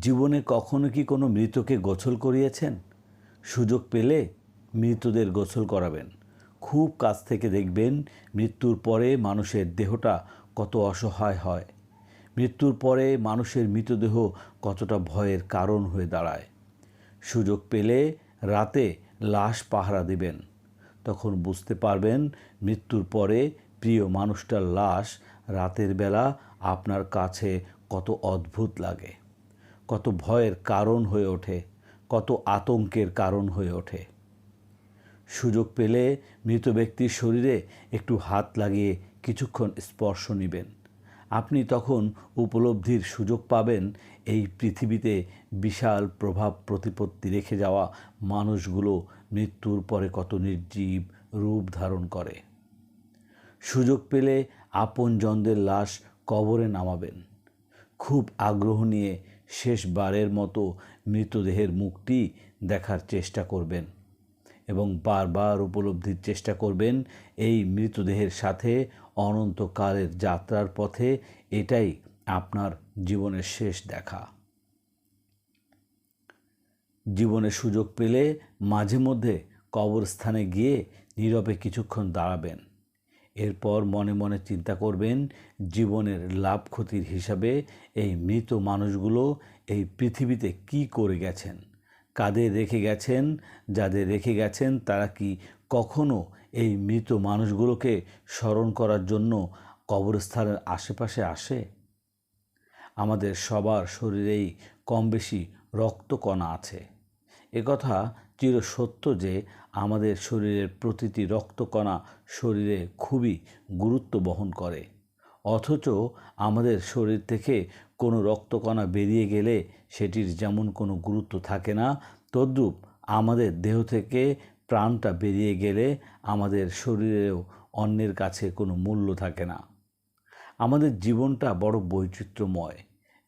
জীবনে কখনো কি কোনো মৃতকে গোসল করিয়েছেন? সুযোগ পেলে মৃতদের গোসল করাবেন। খুব কাছ থেকে দেখবেন মৃত্যুর পরে মানুষের দেহটা কত অসহায় হয়। মৃত্যুর পরে মানুষের মৃতদেহ কতটা ভয়ের কারণ হয়ে দাঁড়ায়। সুযোগ পেলে রাতে লাশ পাহারা দিবেন। তখন বুঝতে পারবেন মৃত্যুর পরে প্রিয় মানুষটার লাশ রাতের বেলা আপনার কাছে কত অদ্ভুত লাগে। কত ভয়ের কারণ হয়ে ওঠে, কত আতঙ্কের কারণ হয়ে ওঠে। সুযোগ পেলে মৃত ব্যক্তির শরীরে একটু হাত লাগিয়ে কিছুক্ষণ স্পর্শ নেবেন। আপনি তখন উপলব্ধির সুযোগ পাবেন এই পৃথিবীতে বিশাল প্রভাব প্রতিপত্তি রেখে যাওয়া মানুষগুলো মৃত্যুর পরে কত নির্জীব রূপ ধারণ করে। সুযোগ পেলে আপনজনদের লাশ কবরে নামাবেন। খুব আগ্রহ নিয়ে শেষবারের মতো মৃতদেহের মুখটি দেখার চেষ্টা করবেন এবং বারবার উপলব্ধির চেষ্টা করবেন এই মৃতদেহের সাথে অনন্তকালের যাত্রার পথে এটাই আপনার জীবনের শেষ দেখা। জীবনে সুযোগ পেলে মাঝে মধ্যে কবরস্থানে গিয়ে নীরবে কিছুক্ষণ দাঁড়াবেন। এরপর মনে মনে চিন্তা করবেন, জীবনের লাভ ক্ষতির হিসাবে এই মৃত মানুষগুলো এই পৃথিবীতে কি করে গেছেন? কাদের রেখে গেছেন? যাদের রেখে গেছেন, তারা কি কখনো এই মৃত মানুষগুলোকে স্মরণ করার জন্য কবরস্থানের আশেপাশে আসে? আমাদের সবার শরীরেই কম বেশি রক্তকণা আছে। একথা চির সত্য যে আমাদের শরীরের প্রতিটি রক্তকণা শরীরে খুবই গুরুত্ব বহন করে। অথচ আমাদের শরীর থেকে কোনো রক্তকণা বেরিয়ে গেলে সেটির যেমন কোনো গুরুত্ব থাকে না, তদ্রূপ আমাদের দেহ থেকে প্রাণটা বেরিয়ে গেলে আমাদের শরীরেও অন্যের কাছে কোনো মূল্য থাকে না। আমাদের জীবনটা বড় বৈচিত্র্যময়।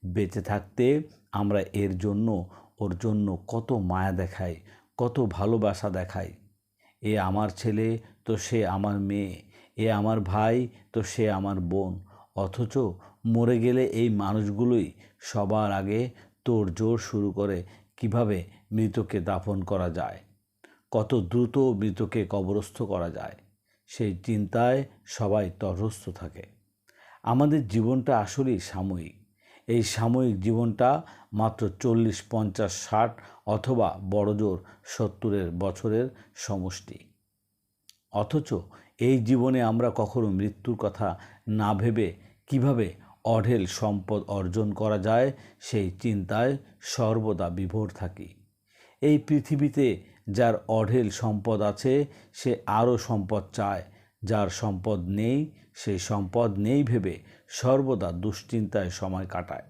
বেঁচে থাকতে আমরা এর জন্য, ওর জন্য কত মায়া দেখাই কত ভালোবাসা দেখাই এ আমার ছেলে, তো সে আমার মেয়ে। এ আমার ভাই, তো সে আমার বোন। অথচ মরে গেলে এই মানুষগুলোই সবার আগে তোর জোর শুরু করে কীভাবে মৃতকে দাফন করা যায়। কত দ্রুত মৃতকে কবরস্থ করা যায়। সেই চিন্তায় সবাই তরস্থ থাকে। আমাদের জীবনটা আসলেই সাময়িক। এই সাময়িক জীবনটা মাত্র চল্লিশ, পঞ্চাশ, ষাট অথবা বড়জোর সত্তরের বছরের সমষ্টি। অথচ এই জীবনে আমরা কখনো মৃত্যুর কথা না ভেবে কীভাবে অঢেল সম্পদ অর্জন করা যায় সেই চিন্তায় সর্বদা বিভোর থাকি। এই পৃথিবীতে যার অঢেল সম্পদ আছে সে আরও সম্পদ চায় যার সম্পদ নেই সেই সম্পদ নেই ভেবে সর্বদা দুশ্চিন্তায় সময় কাটায়।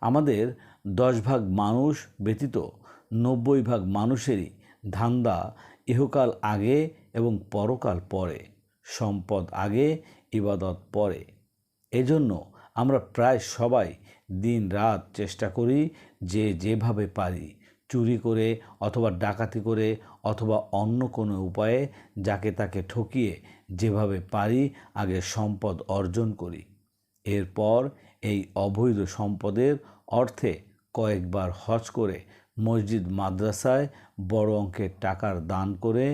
আমাদের দশ ভাগ মানুষ ব্যতীত নব্বই ভাগ মানুষেরই ধান্দা ইহকাল আগে এবং পরকাল পরে, সম্পদ আগে, ইবাদত পরে। এজন্য আমরা প্রায় সবাই দিন রাত চেষ্টা করি যে যেভাবে পারি চুরি করে অথবা ডাকাতি করে অথবা অন্য কোনো উপায়ে যাকে তাকে ঠকিয়ে যেভাবে পারি আগে সম্পদ অর্জন করি। এরপর এই অবৈধ সম্পদের অর্থে কয়েকবার হজ করে মসজিদ মাদ্রাসায় বড় অঙ্কের টাকার দান করে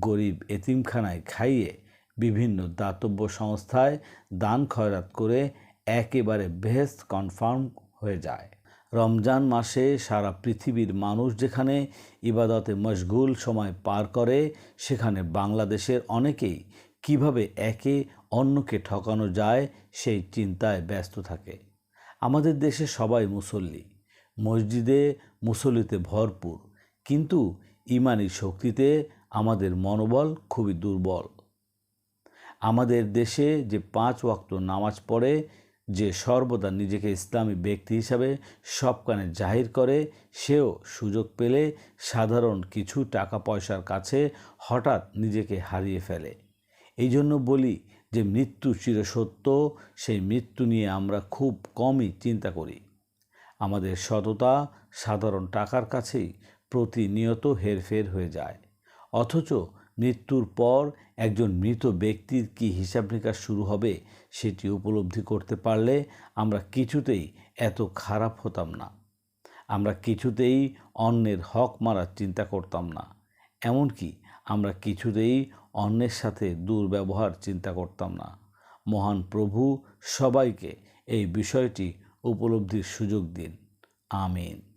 গরিব এতিমখানায় খাইয়ে বিভিন্ন দাতব্য সংস্থায় দান খয়রাত করে একেবারে বেহেস্ত কনফার্ম হয়ে যায়। রমজান মাসে সারা পৃথিবীর মানুষ যেখানে ইবাদতে মশগুল সময় পার করে, সেখানে বাংলাদেশের অনেকেই কীভাবে একে অন্যকে ঠকানো যায় সেই চিন্তায় ব্যস্ত থাকে। আমাদের দেশে সবাই মুসল্লি। মসজিদে মুসল্লিতে ভরপুর। কিন্তু ইমানি শক্তিতে আমাদের মনোবল খুবই দুর্বল। আমাদের দেশে যে পাঁচ ওয়াক্ত নামাজ পড়ে যে সর্বদা নিজেকে ইসলামী ব্যক্তি হিসাবে সবকানে জাহির করে, সেও সুযোগ পেলে সাধারণ কিছু টাকা পয়সার কাছে হঠাৎ নিজেকে হারিয়ে ফেলে। এই জন্য বলি যে মৃত্যু চিরসত্য, সেই মৃত্যু নিয়ে আমরা খুব কমই চিন্তা করি। আমাদের সততা সাধারণ টাকার কাছেই প্রতিনিয়ত হেরফের হয়ে যায়। অথচ মৃত্যুর পর একজন মৃত ব্যক্তির কি হিসাব নিকাশ শুরু হবে সেটি উপলব্ধি করতে পারলে আমরা কিছুতেই এত খারাপ হতাম না। আমরা কিছুতেই অন্যের হক মারার চিন্তা করতাম না। এমনকি আমরা কিছুতেই অন্যের সাথে দুর্ব্যবহার চিন্তা করতাম না। মহান প্রভু সবাইকে এই বিষয়টি উপলব্ধির সুযোগ দিন। আমিন।